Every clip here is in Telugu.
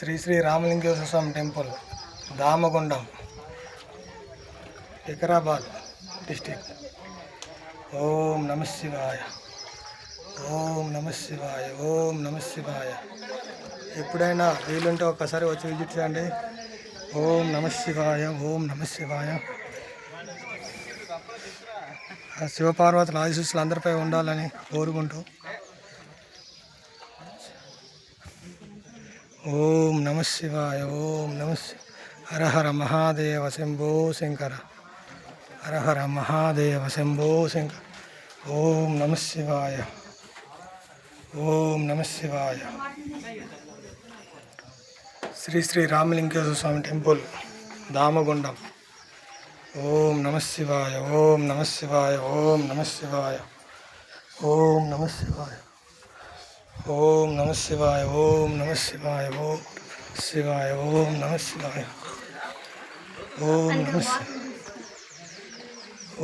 Shri Shri Ramalingeshwara Swamy temple Damagundam Vikarabad district. ఓం నమ శివాయ ఓం నమ శివాయ ఓం నమ శివాయ. ఎప్పుడైనా వీలుంటే ఒక్కసారి వచ్చి విజిట్ చేయండి. ఓం నమ శివాయ ఓం నమ శివాయ. ఆ శివపార్వతుల ఆశీస్సులు అందరిపై ఉండాలని కోరుకుంటూ ఓం నమ శివాయ ఓం నమ శి- హర హర మహాదేవ శంభో శంకర హర హర మహాదేవ శంభో శంకర ఓం నమ శివాయ ఓం నమ శివాయ శ్రీ శ్రీ రామలింగేశ్వర స్వామి టెంపుల్ దామగుండం ఓం నమ శివాయ ఓం నమ శివాయ ఓం నమ శివాయ ఓం నమ శివాయ ఓం నమ శివాయ ఓం నమ శివాయ ఓం శివాయ ఓం నమ శివాయ. ఓం నమ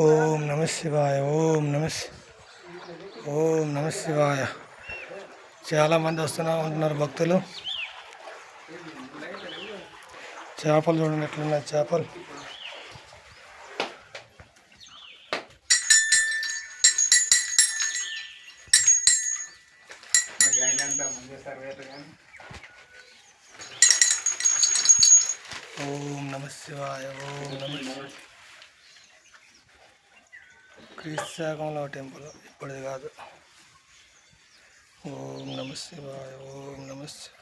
ఓం నమ శివాయ ఓం నమ ఓం నమ శివాయ. చాలామంది వస్తున్నా ఉంటున్నారు భక్తులు. చేపలు చూడండి ఎట్లున్నాయి చేపలు. ఓం నమ శివాయ ఓం నమ శివాయ. క్రీస్తు శాఖంలో టెంపుల్ ఇప్పటిది కాదు ఓం నమ శివాయ ఓం నమ శివాయ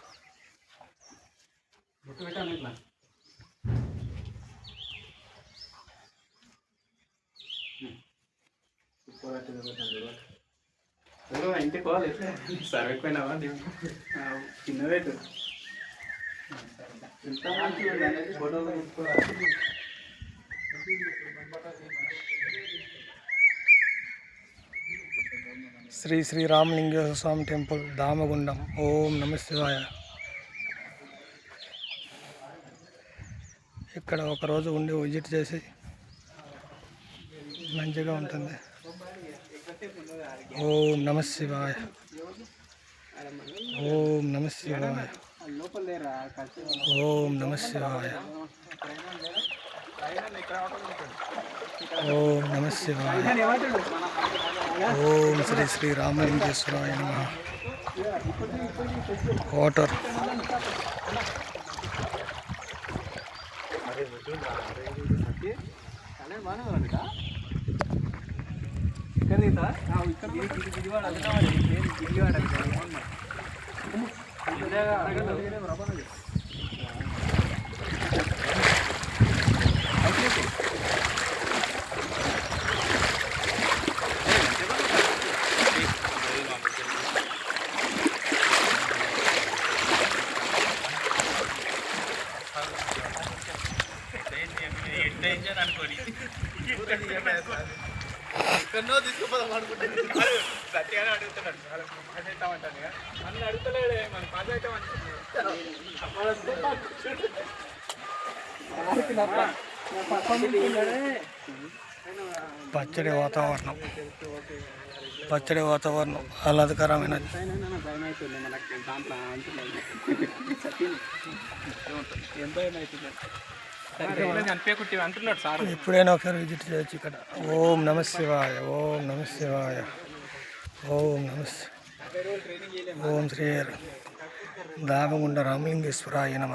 ఇంటికి పోవాలి సర్వే పోయినావా ఉంది అనేది ఫోటోలో తీసుకోవాలి శ్రీ శ్రీ రామలింగేశ్వర స్వామి టెంపుల్ దామగుండం. ఓం నమ శివాయ. ఇక్కడ ఒకరోజు ఉండి విజిట్ చేసి మంచిగా ఉంటుంది. ఓం నమ శివాయ ఓం నమ శివాయ లోపల లేరా కలిసి ఓం నమ శివాయ ఓం నమ శివాయ ఏమంటాడు ఓం శ్రీ శ్రీ రామలింగేశ్వరాయ నమ వాటర్ ఇక్కడ. తీతా? ఆ, ఇక్కడ ఇది- ఇది విజయవాడ ఎక్కడో తీసుకుపోదాం అనుకుంటున్నాను గట్టిగానే అడుగుతున్నాడు. పాస్ అవుతామంటాను మన అడుగుతలేడే మన పాస్ పచ్చడి వాతావరణం. పచ్చడి వాతావరణం ఆహ్లాదకరమైనది భయం అవుతుంది? మనకి దాంట్లో అంటున్నాయి ఎంత ఎప్పుడైనా ఒకసారి విజిట్ చేయొచ్చు ఇక్కడ. ఓం నమ శివాయ ఓం నమ శివాయ ఓం నమ ఓం శ్రీ దామగుండ రామలింగేశ్వరాయ నమ.